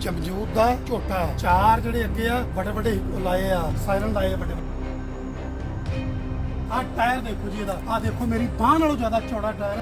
ਜਮਜੂਤ ਦਾ ਝੋਟਾ। ਚਾਰ ਜਿਹੜੇ ਅੱਗੇ ਆ ਵੱਡੇ ਵੱਡੇ ਲਾਏ ਆ ਸਾਇਰਨ ਲਾਏ ਆ ਵੱਡੇ ਆ ਟਾਇਰ ਦੇਖੋ ਜੀ ਇਹਦਾ। ਆ ਦੇਖੋ ਮੇਰੀ ਬਾਹ ਨਾਲੋਂ ਜ਼ਿਆਦਾ ਚੌੜਾ ਟਾਇਰ।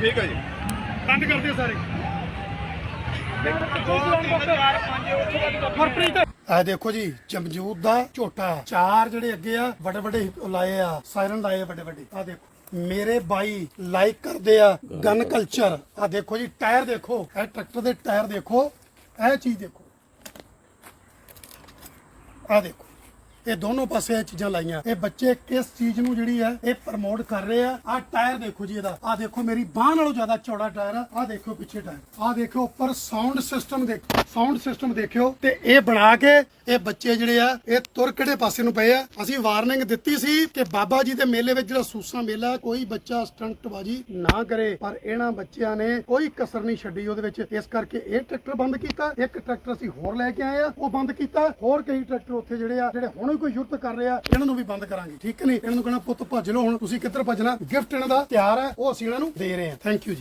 ਠੀਕ ਹੈ ਜੀ। ਬੰਦ ਕਰ ਦਿਓ ਸਾਰੇ। ਇਹ ਦੇਖੋ ਜੀ ਜਮਜੂਤ ਦਾ ਝੋਟਾ। ਚਾਰ ਜਿਹੜੇ ਅੱਗੇ ਆ ਵੱਡੇ ਵੱਡੇ ਲਾਏ ਆ ਸਾਇਰਨ ਲਾਏ ਆ ਵੱਡੇ ਵੱਡੇ ਆ ਦੇਖੋ ਮੇਰੇ ਬਾਈ ਲਾਈਕ ਕਰਦੇ ਆ ਗਨ ਕਲਚਰ ਆ ਦੇਖੋ ਜੀ ਟਾਇਰ ਦੇਖੋ ਇਹ ਟਰੈਕਟਰ ਦੇ ਟਾਇਰ ਦੇਖੋ ਇਹ ਚੀਜ਼ ਦੇਖੋ। ਆ ਦੇਖੋ। ਇਹ ਦੋਨੋਂ ਪਾਸੇ ਇਹ ਚੀਜ਼ਾਂ ਲਾਈਆਂ। ਇਹ ਬੱਚੇ ਕਿਸ ਚੀਜ਼ ਨੂੰ ਜਿਹੜੀ ਹੈ, ਇਹ ਪ੍ਰਮੋਟ ਕਰ ਰਹੇ ਆ। ਆ ਟਾਇਰ ਦੇਖੋ ਜੀ ਇਹਦਾ। ਆ ਦੇਖੋ ਮੇਰੀ ਬਾਹ ਨਾਲੋਂ ਜ਼ਿਆਦਾ ਚੌੜਾ ਟਾਇਰ ਆ। ਆ ਦੇਖੋ ਪਿੱਛੇ ਟਾਇਰ ਆ ਦੇਖੋ ਉੱਪਰ ਸਾਊਂਡ ਸਿਸਟਮ ਦੇਖੋ ਸਾਊਂਡ ਸਿਸਟਮ ਦੇਖਿਓ। ਤੇ ਇਹ ਬਣਾ ਕੇ ਇਹ ਬੱਚੇ ਜਿਹੜੇ ਆ, ਇਹ ਤੁਰ ਕਿਹੜੇ ਪਾਸੇ ਨੂੰ ਪਏ ਆ? ਅਸੀਂ ਵਾਰਨਿੰਗ ਦਿੱਤੀ ਸੀ ਕਿ ਬਾਬਾ ਜੀ ਦੇ ਮੇਲੇ ਵਿੱਚ ਜਿਹੜਾ ਸੂਸਾ ਮੇਲਾ, ਕੋਈ ਬੱਚਾ ਸਟੰਟਬਾਜੀ ਨਾ ਕਰੇ। ਪਰ ਇਹਨਾਂ ਬੱਚਿਆਂ ਨੇ ਕੋਈ ਕਸਰ ਨਹੀਂ ਛੱਡੀ ਉਹਦੇ ਵਿੱਚ। ਇਸ ਕਰਕੇ ਇਹ ਟਰੈਕਟਰ ਬੰਦ ਕੀਤਾ। ਇੱਕ ਟਰੈਕਟਰ ਅਸੀਂ ਹੋਰ ਲੈ ਕੇ ਆਏ ਆ, ਉਹ ਬੰਦ ਕੀਤਾ। ਹੋਰ ਕਈ ਟਰੈਕਟਰ ਉੱਥੇ ਜਿਹੜੇ ਆ, ਜਿਹੜੇ ਹੁਣ ਕੋਈ ਯੁੱਧ ਕਰ ਰਿਹਾ, ਇਹਨਾਂ ਨੂੰ ਵੀ ਬੰਦ ਕਰਾਂਗੇ, ਠੀਕ ਨਹੀਂ? ਇਹਨਾਂ ਨੂੰ ਕਹਿਣਾ, ਪੁੱਤ, ਭੱਜ ਲਓ ਹੁਣ, ਤੁਸੀਂ ਕਿੱਧਰ ਭੱਜਣਾ? ਗਿਫਟ ਇਹਨਾਂ ਦਾ ਤਿਆਰ ਹੈ, ਉਹ ਅਸੀਂ ਇਹਨਾਂ ਨੂੰ ਦੇ ਰਹੇ ਹਾਂ। Thank you